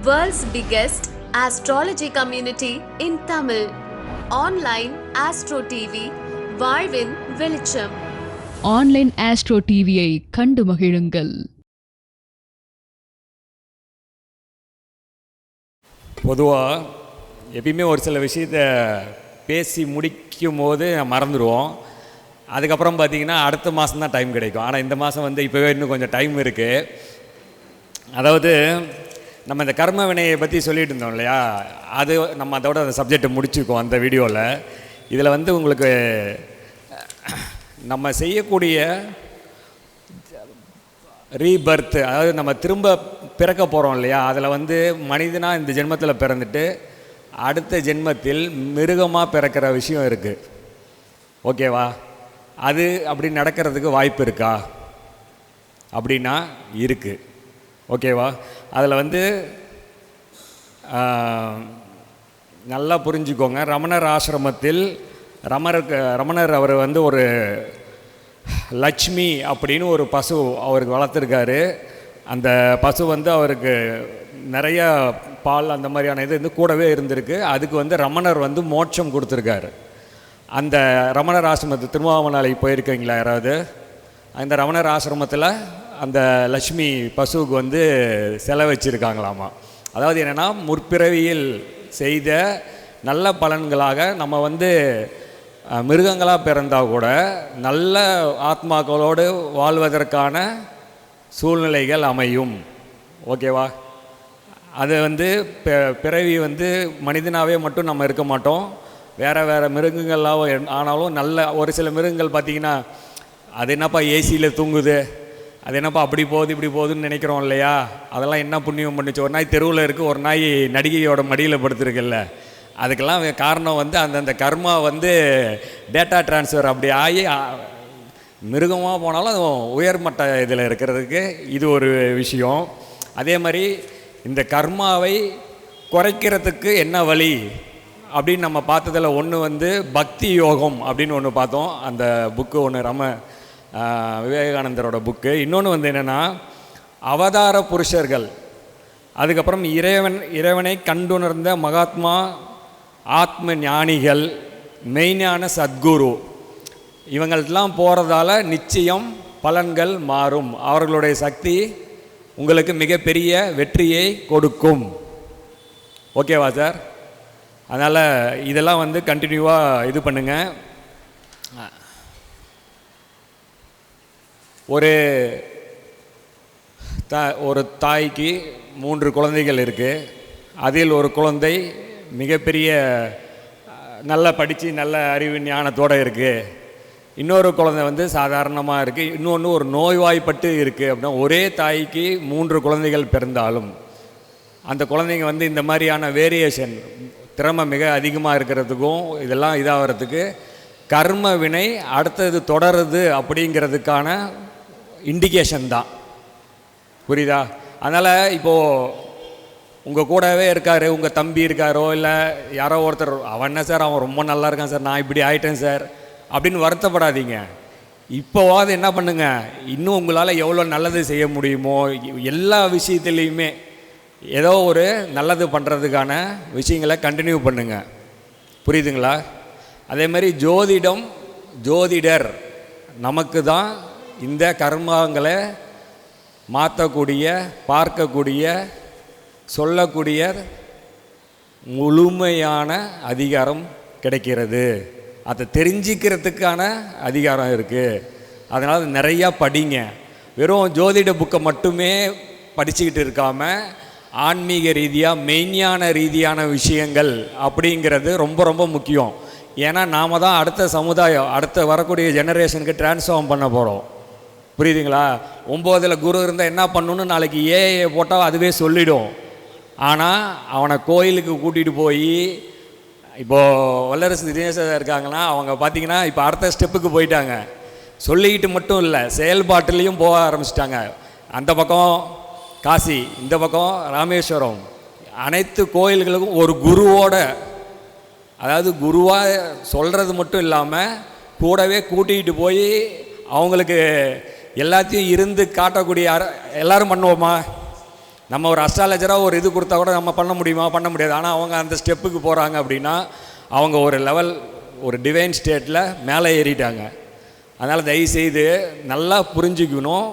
World's biggest astrology community in Tamil. Online Astro TV, வாழ்வின் வெளிச்சம் online astro டிவியை கண்டு மகிழுங்கள். பொதுவாக எப்பயுமே ஒரு சில விஷயத்த பேசி முடிக்கும் போது மறந்துடுவோம். அதுக்கப்புறம் பார்த்தீங்கன்னா அடுத்த மாதம் தான் டைம் கிடைக்கும். ஆனால் இந்த மாதம் வந்து இப்போவே இன்னும் கொஞ்சம் டைம் இருக்குது அதாவது நம்ம இந்த கர்ம வினையை பற்றி சொல்லிட்டு இருந்தோம் இல்லையா? அது நம்ம அதோட அந்த சப்ஜெக்டை முடிச்சுக்கோம் அந்த வீடியோவில் இதில் வந்து உங்களுக்கு நம்ம செய்யக்கூடிய ரீபர்த் அதாவது நம்ம திரும்ப பிறக்க போகிறோம் இல்லையா? அதில் வந்து மனிதனாக இந்த ஜென்மத்தில் பிறந்துட்டு அடுத்த ஜென்மத்தில் மிருகமாக பிறக்கிற விஷயம் இருக்குது ஓகேவா? அது அப்படி நடக்கிறதுக்கு வாய்ப்பு இருக்கா? அப்படின்னா இருக்குது ஓகேவா? அதில் வந்து நல்லா புரிஞ்சுக்கோங்க. ரமணர் ஆசிரமத்தில் ரமணருக்கு ரமணர் அவர் வந்து ஒரு லட்சுமி அப்படின்னு ஒரு பசு அவருக்கு வளர்த்துருக்காரு. அந்த பசு வந்து அவருக்கு நிறைய பால் அந்த மாதிரியான இது வந்து கூடவே இருந்திருக்கு. அதுக்கு வந்து ரமணர் வந்து மோட்சம் கொடுத்துருக்காரு. அந்த ரமணர் ஆசிரமத்து திருமாவனாலைக்கு போயிருக்கீங்களா யாராவது? அந்த ரமணர் ஆசிரமத்தில் அந்த லக்ஷ்மி பசுவுக்கு வந்து செலை வச்சுருக்காங்களாமா அதாவது என்னென்னா முற்பிறவியில் செய்த நல்ல பலன்களாக நம்ம வந்து மிருகங்களாக பிறந்தால் கூட நல்ல ஆத்மாக்களோடு வாழ்வதற்கான சூழ்நிலைகள் அமையும். ஓகேவா? அது வந்து பிறவி வந்து மனிதனாகவே மட்டும் நம்ம இருக்க மாட்டோம். வேறு வேறு மிருகங்கள்லாம் ஆனாலும் நல்ல ஒரு சில மிருகங்கள் பார்த்திங்கன்னா அது என்னப்பா ஏசியில் தூங்குது. அது என்னப்பா அப்படி போகுது இப்படி போகுதுன்னு நினைக்கிறோம் இல்லையா? அதெல்லாம் என்ன புண்ணியம் பண்ணிச்சு? ஒரு நாய் தெருவில் இருக்குது ஒரு நாய் நடிகையோட மடியில் படுத்துருக்குல்ல. அதுக்கெல்லாம் காரணம் வந்து அந்தந்த கர்மா வந்து டேட்டா ட்ரான்ஸ்ஃபர் அப்படி ஆகி மிருகமாக போனாலும் அது உயர்மட்ட இதில் இருக்கிறதுக்கு இது ஒரு விஷயம். அதே மாதிரி இந்த கர்மாவை குறைக்கிறதுக்கு என்ன வழி? அப்படின்னு நம்ம பார்த்ததில் ஒன்று வந்து பக்தி யோகம் அப்படின்னு ஒன்று பார்த்தோம். அந்த புக்கு ஒன்று ரம விவேகானந்தரோட புக்கு இன்னொன்று வந்து என்னென்னா அவதார புருஷர்கள். அதுக்கப்புறம் இறைவன் இறைவனை கண்டுணர்ந்த மகாத்மா ஆத்ம ஞானிகள் மெய்ஞான சத்குரு. இவங்கள்ட்டலாம் போகிறதால நிச்சயம் பலன்கள் மாறும். அவர்களுடைய சக்தி உங்களுக்கு மிகப்பெரிய வெற்றியை கொடுக்கும். ஓகேவா சார் அதனால் இதெல்லாம் வந்து கண்டினியூவாக இது பண்ணுங்கள் ஒரு த ஒரு தாய்க்கு மூன்று குழந்தைகள் இருக்குது அதில் ஒரு குழந்தை மிகப்பெரிய நல்லா படித்து நல்ல அறிவு ஞானத்தோடு இருக்குது இன்னொரு குழந்தை வந்து சாதாரணமாக இருக்குது இன்னொன்று ஒரு நோய்வாய்ப்பட்டு இருக்குது அப்படின்னா ஒரே தாய்க்கு மூன்று குழந்தைகள் பிறந்தாலும் அந்த குழந்தைங்க வந்து இந்த மாதிரியான வேரியேஷன் திறமை மிக அதிகமாக இருக்கிறதுக்கும் இதெல்லாம் இதாகிறதுக்கு கர்ம வினை அடுத்தது தொடருது அப்படிங்கிறதுக்கான இண்டிகேஷன் தான். புரியுதா? அதனால் இப்போது உங்கள் கூடவே இருக்கார் உங்கள் தம்பி இருக்காரோ இல்லை யாரோ ஒருத்தர் அவன் என்ன சார்? அவன் ரொம்ப நல்லா இருக்கான் சார். நான் இப்படி ஆயிட்டேன் சார். அப்படின்னு வருத்தப்படாதீங்க. இப்போவாது என்ன பண்ணுங்க? இன்னும் உங்களால் எவ்வளோ நல்லது செய்ய முடியுமோ எல்லா விஷயத்துலேயுமே ஏதோ ஒரு நல்லது பண்ணுறதுக்கான விஷயங்களை கண்டினியூ பண்ணுங்க. புரியுதுங்களா? அதே மாதிரி ஜோதிடம் ஜோதிடர் நமக்கு தான் இந்த கர்மாங்களை மாற்றக்கூடிய பார்க்கக்கூடிய சொல்லக்கூடிய முழுமையான அதிகாரம் கிடைக்கிறது. அதை தெரிஞ்சிக்கிறதுக்கான அதிகாரம் இருக்குது அதனால் நிறையா படிங்க. வெறும் ஜோதிட புக்கை மட்டுமே படிச்சுக்கிட்டு இருக்காம ஆன்மீக ரீதியாக மெய்ஞான ரீதியான விஷயங்கள் அப்படிங்கிறது ரொம்ப ரொம்ப முக்கியம். ஏன்னா நாம தான் அடுத்த சமுதாயம் அடுத்த வரக்கூடிய ஜெனரேஷனுக்கு டிரான்ஸ்ஃபார்ம் பண்ண போகிறோம் புரியுதுங்களா? ஒம்போதில் குரு இருந்தால் என்ன பண்ணணும்னு நாளைக்கு ஏஏ போட்டால் அதுவே சொல்லிடும். ஆனால் அவனை கோயிலுக்கு கூட்டிகிட்டு போய் இப்போது வல்லரசு தினேசர் இருக்காங்கன்னா அவங்க பார்த்தீங்கன்னா இப்போ அடுத்த ஸ்டெப்புக்கு போயிட்டாங்க. சொல்லிக்கிட்டு மட்டும் இல்லை செயல்பாட்டுலேயும் போக ஆரம்பிச்சிட்டாங்க. அந்த பக்கம் காசி இந்த பக்கம் ராமேஸ்வரம். அனைத்து கோயில்களுக்கும் ஒரு குருவோட அதாவது குருவாக சொல்கிறது மட்டும் இல்லாமல் கூடவே கூட்டிகிட்டு போய் அவங்களுக்கு எல்லாத்தையும் இருந்து காட்டக்கூடிய எல்லாரும் பண்ணுவோமா? நம்ம ஒரு அஸ்ட்ராலஜராக ஒரு இது கொடுத்தா கூட நம்ம பண்ண முடியுமா? பண்ண முடியாது. ஆனால் அவங்க அந்த ஸ்டெப்புக்கு போகிறாங்க அப்படின்னா அவங்க ஒரு லெவல் ஒரு டிவைன் ஸ்டேட்டில் மேலே ஏறிட்டாங்க. அதனால் தயவுசெய்து நல்லா புரிஞ்சுக்கணும்.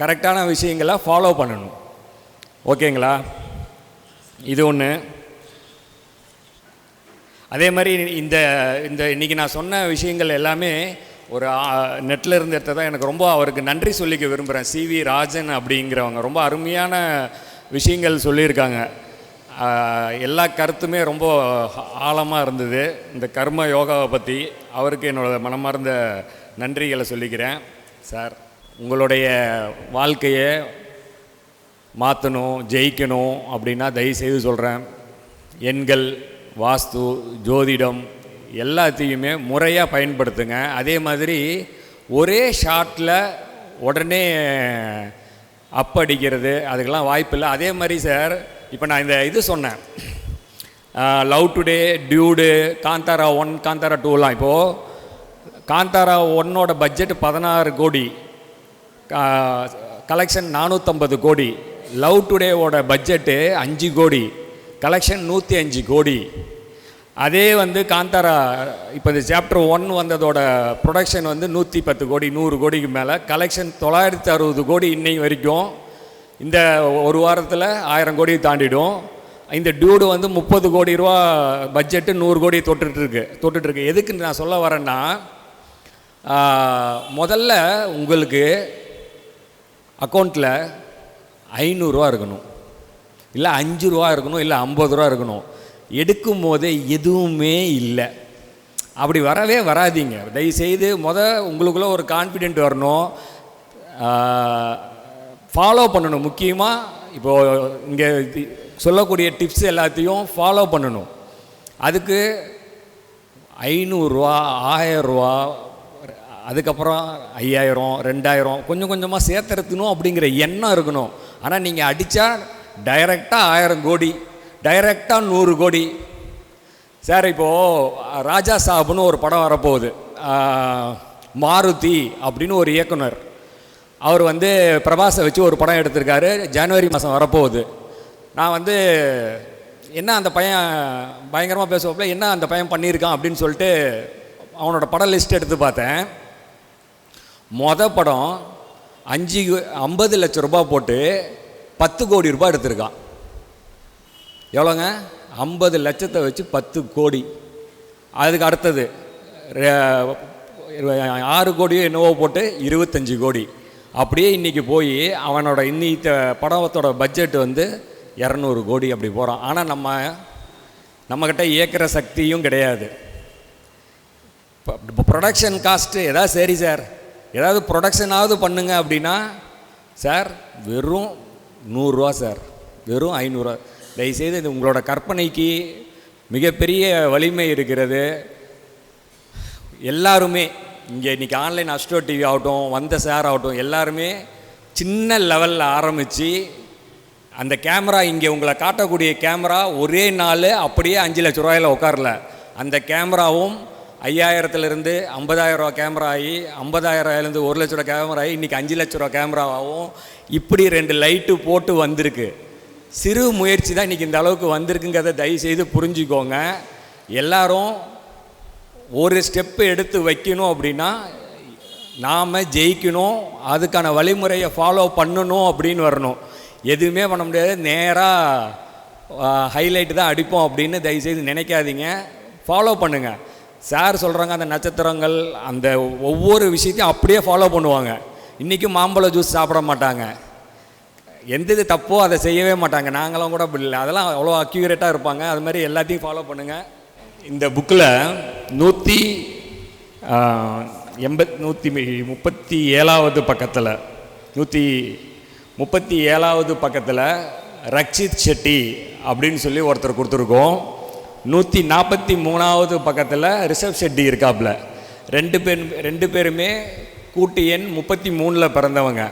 கரெக்டான விஷயங்களை ஃபாலோ பண்ணணும். ஓகேங்களா? இது ஒன்று அதே மாதிரி இந்த இந்த இன்றைக்கி நான் சொன்ன விஷயங்கள் எல்லாமே ஒரு நெட்டில் இருந்து எடுத்ததான் எனக்கு ரொம்ப அவருக்கு நன்றி சொல்லிக்க விரும்புகிறேன் சி வி ராஜன் அப்படிங்கிறவங்க. ரொம்ப அருமையான விஷயங்கள் சொல்லியிருக்காங்க. எல்லா கருத்துமே ரொம்ப ஆழமாக இருந்தது. இந்த கர்ம யோகாவை பற்றி அவருக்கு என்னோட மனமார்ந்த நன்றிகளை சொல்லிக்கிறேன். சார் உங்களுடைய வாழ்க்கையை மாற்றணும் ஜெயிக்கணும் அப்படின்னா தயவுசெய்து சொல்கிறேன் எண்கள் வாஸ்து ஜோதிடம் எல்லாத்தையுமே முறையாக பயன்படுத்துங்க. அதே மாதிரி ஒரே ஷாட்டில் உடனே அப் அடிக்கிறது அதுக்கெல்லாம் வாய்ப்பில்லை. அதே மாதிரி சார் இப்போ நான் இந்த இது சொன்னேன். Love Today Dude Kantara one Kantara டூலாம் இப்போது காந்தாரா ஒன்னோட பட்ஜெட் பதினாறு கோடி. கலெக்ஷன் நானூற்றம்பது கோடி. லவ் டுடேவோட பட்ஜெட்டு அஞ்சு கோடி. கலெக்ஷன் நூற்றி அஞ்சு கோடி. அதே வந்து காந்தாரா இப்போ இந்த சாப்டர் ஒன் வந்ததோட ப்ரொடக்ஷன் வந்து நூற்றி பத்து கோடி நூறு கோடிக்கு மேலே. கலெக்ஷன் தொள்ளாயிரத்தி அறுபது கோடி இன்னை வரைக்கும் இந்த ஒரு வாரத்தில் ஆயிரம் கோடி தாண்டிடும். இந்த டியூடு வந்து முப்பது கோடி ரூபா பட்ஜெட்டு நூறு கோடி தொட்டுட்ருக்கு தொட்டுட்ருக்கு எதுக்கு நான் சொல்ல வரேன்னா முதல்ல உங்களுக்கு அக்கௌண்ட்டில் ஐநூறுரூவா இருக்கணும். இல்லை அஞ்சு ரூபா இருக்கணும் இல்லை ஐம்பது ரூபா இருக்கணும். எடுக்கும் போதே எதுவுமே இல்லை. அப்படி வரவே வராதீங்க. தயவுசெய்து முத உங்களுக்குள்ள ஒரு கான்ஃபிடென்ட் வரணும். ஃபாலோ பண்ணணும் முக்கியமாக இப்போது இங்கே சொல்லக்கூடிய டிப்ஸ் எல்லாத்தையும் ஃபாலோ பண்ணணும். அதுக்கு ஐநூறுரூவா ஆயரூவா அதுக்கப்புறம் ஐயாயிரம் ரெண்டாயிரம் கொஞ்சம் கொஞ்சமாக சேர்த்துறத்துணும் அப்படிங்கிற எண்ணம் இருக்கணும். ஆனால் நீங்கள் அடித்தா டைரெக்டாக ஆயிரம் கோடி. டைரெக்டாக நூறு கோடி. சார் இப்போது ராஜா சாபுன்னு ஒரு படம் வரப்போகுது. மாருதி அப்படின்னு ஒரு இயக்குனர். அவர் வந்து பிரபாஸை வச்சு ஒரு படம் எடுத்திருக்காரு. ஜனவரி மாதம் வரப்போகுது. நான் வந்து என்ன அந்த பையன் பயங்கரமாக பேசுவோம்ல என்ன அந்த பையன் பண்ணியிருக்கான் அப்படின்னு சொல்லிட்டு அவனோட படம் லிஸ்ட் எடுத்து பார்த்தேன். மொத படம் அஞ்சு ஐம்பது லட்ச ரூபாய் போட்டு பத்து கோடி ரூபாய் எடுத்திருக்கான். எவ்வளோங்க? ஐம்பது லட்சத்தை வச்சு பத்து கோடி. அதுக்கு அடுத்தது ஆறு கோடியோ என்னவோ போட்டு இருபத்தஞ்சி கோடி. அப்படியே இன்றைக்கி போய் அவனோட இன்னித்த படத்தோட பட்ஜெட் வந்து இரநூறு கோடி அப்படி போகிறான் ஆனால் நம்ம நம்மக்கிட்ட இயக்கிற சக்தியும் கிடையாது. இப்போ ப்ரொடக்ஷன் காஸ்ட்டு ஏதாவது சரி சார். ஏதாவது ப்ரொடக்ஷனாவது பண்ணுங்க அப்படின்னா சார் வெறும் நூறுரூவா சார். வெறும் ஐநூறுரூவா தயவுசெய்து இது உங்களோட கற்பனைக்கு மிகப்பெரிய வலிமை இருக்கிறது. எல்லாருமே இங்கே இன்றைக்கி ஆன்லைன் அஸ்ட்ரோ டிவி ஆகட்டும் வந்த சார் ஆகட்டும் எல்லாருமே சின்ன லெவலில் ஆரம்பித்து அந்த கேமரா இங்கே உங்களை காட்டக்கூடிய கேமரா ஒரே நாள் அப்படியே அஞ்சு லட்ச ரூபாயில் உட்காரல. அந்த கேமராவும் ஐயாயிரத்துலேருந்து ஐம்பதாயிரம் ரூபா கேமரா ஆகி ஐம்பதாயிரம்லேருந்து ஒரு லட்ச ரூபா கேமரா ஆகி இன்றைக்கி அஞ்சு லட்ச ரூபா கேமராவாகவும் இப்படி ரெண்டு லைட்டு போட்டு வந்திருக்கு. சிறு முயற்சி தான் இன்றைக்கி இந்த அளவுக்கு வந்திருக்குங்கிறத தயவுசெய்து புரிஞ்சுக்கோங்க. எல்லாரும் ஒரு ஸ்டெப்பு எடுத்து வைக்கணும் அப்படின்னா நாம் ஜெயிக்கணும் அதுக்கான வழிமுறையை ஃபாலோ பண்ணணும் அப்படின்னு வரணும். எதுவுமே பண்ண முடியாது. நேராக ஹைலைட் தான் அடிப்போம் அப்படின்னு தயவுசெய்து நினைக்காதீங்க. ஃபாலோ பண்ணுங்கள் சார் சொல்கிறாங்க அந்த நட்சத்திரங்கள் அந்த ஒவ்வொரு விஷயத்தையும் அப்படியே ஃபாலோ பண்ணுவாங்க. இன்றைக்கும் மாம்பழ ஜூஸ் சாப்பிட மாட்டாங்க. எந்த இது தப்போ அதை செய்யவே மாட்டாங்க. நாங்களாம் கூட அப்படி இல்லை. அதெல்லாம் அவ்வளோ அக்யூரேட்டாக இருப்பாங்க. அது மாதிரி எல்லாத்தையும் ஃபாலோ பண்ணுங்கள் இந்த புக்கில் நூற்றி எண்பத் நூற்றி முப்பத்தி ஏழாவது பக்கத்தில் நூற்றி முப்பத்தி ஏழாவது பக்கத்தில் ரக்ஷித் ஷெட்டி அப்படின்னு சொல்லி ஒருத்தர் கொடுத்துருக்கோம். நூற்றி நாற்பத்தி மூணாவது பக்கத்தில் ரிஷப் ஷெட்டி இருக்காப்புல ரெண்டு பேர் ரெண்டு பேருமே கூட்டு எண் முப்பத்தி மூணில் பிறந்தவங்க.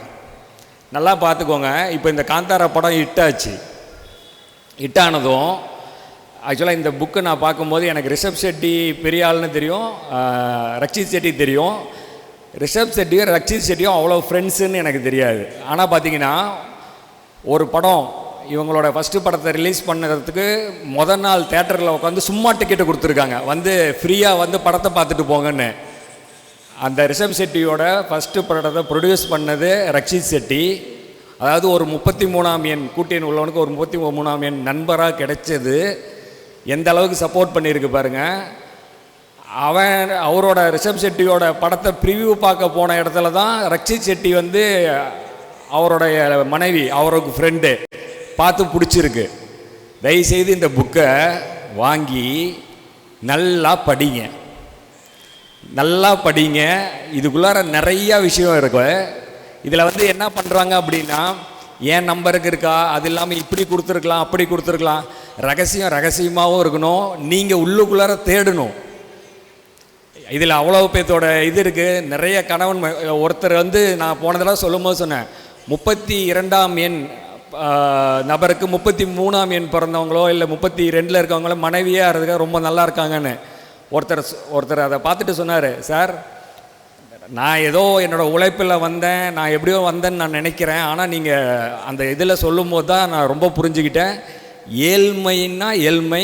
நல்லா பார்த்துக்கோங்க. இப்போ இந்த காந்தாரா படம் ஹிட்டாச்சு. ஹிட்டானதும் ஆக்சுவலாக இந்த புக்கு நான் பார்க்கும்போது எனக்கு ரிஷப் ஷெட்டி பெரிய ஆள்னு தெரியும் ரக்ஷித் செட்டி தெரியும். ரிஷப் செட்டியும் ரக்ஷித் ஷெட்டியும் அவ்வளோ ஃப்ரெண்ட்ஸுன்னு எனக்கு தெரியாது. ஆனால் பார்த்தீங்கன்னா ஒரு படம் இவங்களோட ஃபஸ்ட்டு படத்தை ரிலீஸ் பண்ணுறதுக்கு முத நாள் தேட்டரில் உட்காந்து சும்மா டிக்கெட்டு கொடுத்துருக்காங்க. வந்து ஃப்ரீயாக வந்து படத்தை பார்த்துட்டு போங்கன்னு. அந்த ரிஷப் செட்டியோட ஃபஸ்ட்டு படத்தை ப்ரொடியூஸ் பண்ணது ரக்ஷித் செட்டி அதாவது ஒரு முப்பத்தி மூணாம் எண் கூட்டியன் உள்ளவனுக்கு ஒரு முப்பத்தி மூணாம் எண் நண்பராக கிடைச்சது. எந்த அளவுக்கு சப்போர்ட் பண்ணியிருக்கு பாருங்க. அவன் அவரோட ரிஷப் செட்டியோட படத்தை ப்ரிவியூ பார்க்க போன இடத்துல தான் ரக்ஷித் செட்டி வந்து அவருடைய மனைவி அவருக்கு ஃப்ரெண்டு பார்த்து பிடிச்சிருக்கு. தயவுசெய்து இந்த புக்கை வாங்கி நல்லா படிங்க. நல்லா படிங்க. இதுக்குள்ளார நிறையா விஷயம் இருக்கு. இதில் வந்து என்ன பண்ணுறாங்க அப்படின்னா ஏன் நம்பருக்கு இருக்கா? அது இல்லாமல் இப்படி கொடுத்துருக்கலாம் அப்படி கொடுத்துருக்கலாம். ரகசியம் ரகசியமாகவும் இருக்கணும். நீங்கள் உள்ளுக்குள்ளார தேடணும். இதில் அவ்வளோ பேர்த்தோட இது இருக்குது நிறைய கணவன் ஒருத்தர் வந்து நான் போனதெல்லாம் தடவை சொல்லும்போது சொன்னேன் முப்பத்தி இரண்டாம் எண் நபருக்கு முப்பத்தி மூணாம் எண் பிறந்தவங்களோ இல்லை முப்பத்தி ரெண்டில் இருக்கவங்களோ மனைவியாக இருக்க ரொம்ப நல்லா இருக்காங்கன்னு. ஒருத்தர் ஒருத்தர் அதை பார்த்துட்டு சொன்னார் சார் நான் ஏதோ என்னோடய உழைப்பில் வந்தேன் நான் எப்படியோ வந்தேன்னு நான் நினைக்கிறேன். ஆனால் நீங்கள் அந்த இதில் சொல்லும்போது தான் நான் ரொம்ப புரிஞ்சுக்கிட்டேன். ஏழ்மைன்னா ஏழ்மை.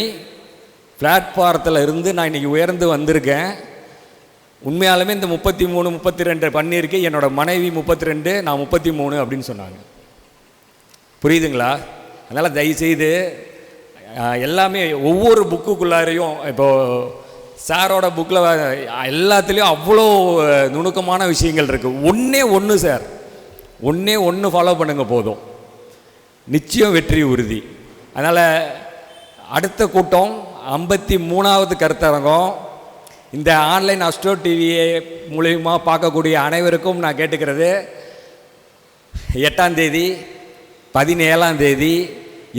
பிளாட்ஃபாரத்தில் இருந்து நான் இன்றைக்கி உயர்ந்து வந்திருக்கேன். உண்மையாலுமே இந்த முப்பத்தி மூணு முப்பத்தி ரெண்டு பண்ணியிருக்கேன். என்னோடய மனைவி முப்பத்தி ரெண்டு நான் முப்பத்தி மூணு அப்படின்னு சொன்னாங்க. புரியுதுங்களா? அதனால் தயவுசெய்து எல்லாமே ஒவ்வொரு புக்குக்குள்ளாரையும் இப்போது சாரோட புக்கில் எல்லாத்துலேயும் அவ்வளோ நுணுக்கமான விஷயங்கள் இருக்குது ஒன்றே ஒன்று சார் ஒன்றே ஒன்று ஃபாலோ பண்ணுங்கள் போதும். நிச்சயம் வெற்றி உறுதி. அதனால் அடுத்த கூட்டம் ஐம்பத்தி மூணாவது கருத்தரங்கம். இந்த ஆன்லைன் அஸ்ட்ரோ டிவியை மூலியமாக பார்க்கக்கூடிய அனைவருக்கும் நான் கேட்டுக்கிறது. எட்டாம் தேதி பதினேழாம் தேதி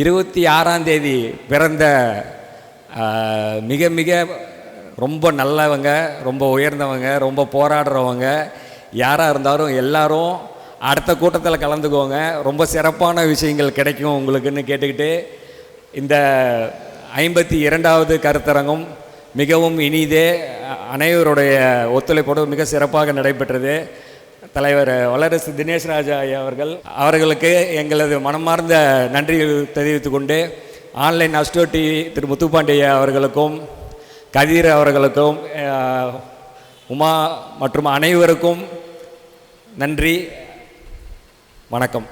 இருபத்தி ஆறாம் தேதி பிறந்த மிக மிக ரொம்ப நல்லவங்க ரொம்ப உயர்ந்தவங்க ரொம்ப போராடுறவங்க. யாராக இருந்தாலும் எல்லாரும் அடுத்த கூட்டத்தில் கலந்துக்கோங்க. ரொம்ப சிறப்பான விஷயங்கள் கிடைக்கும் உங்களுக்குன்னு கேட்டுக்கிட்டு இந்த ஐம்பத்தி இரண்டாவது கருத்தரங்கம் மிகவும் இனிதே அ- அனைவருடைய ஒத்துழைப்போடு மிக சிறப்பாக நடைபெற்றது. தலைவர் வளரசு தினேஷ் ராஜா ஐயா அவர்கள் அவர்களுக்கு எங்களது மனமார்ந்த நன்றி தெரிவித்துக்கொண்டு ஆன்லைன் அஸ்டோ டிவி திரு முத்துப்பாண்டிய அவர்களுக்கும் கதிர் அவர்களுக்கும் உமா மற்றும் அனைவருக்கும் நன்றி. வணக்கம்.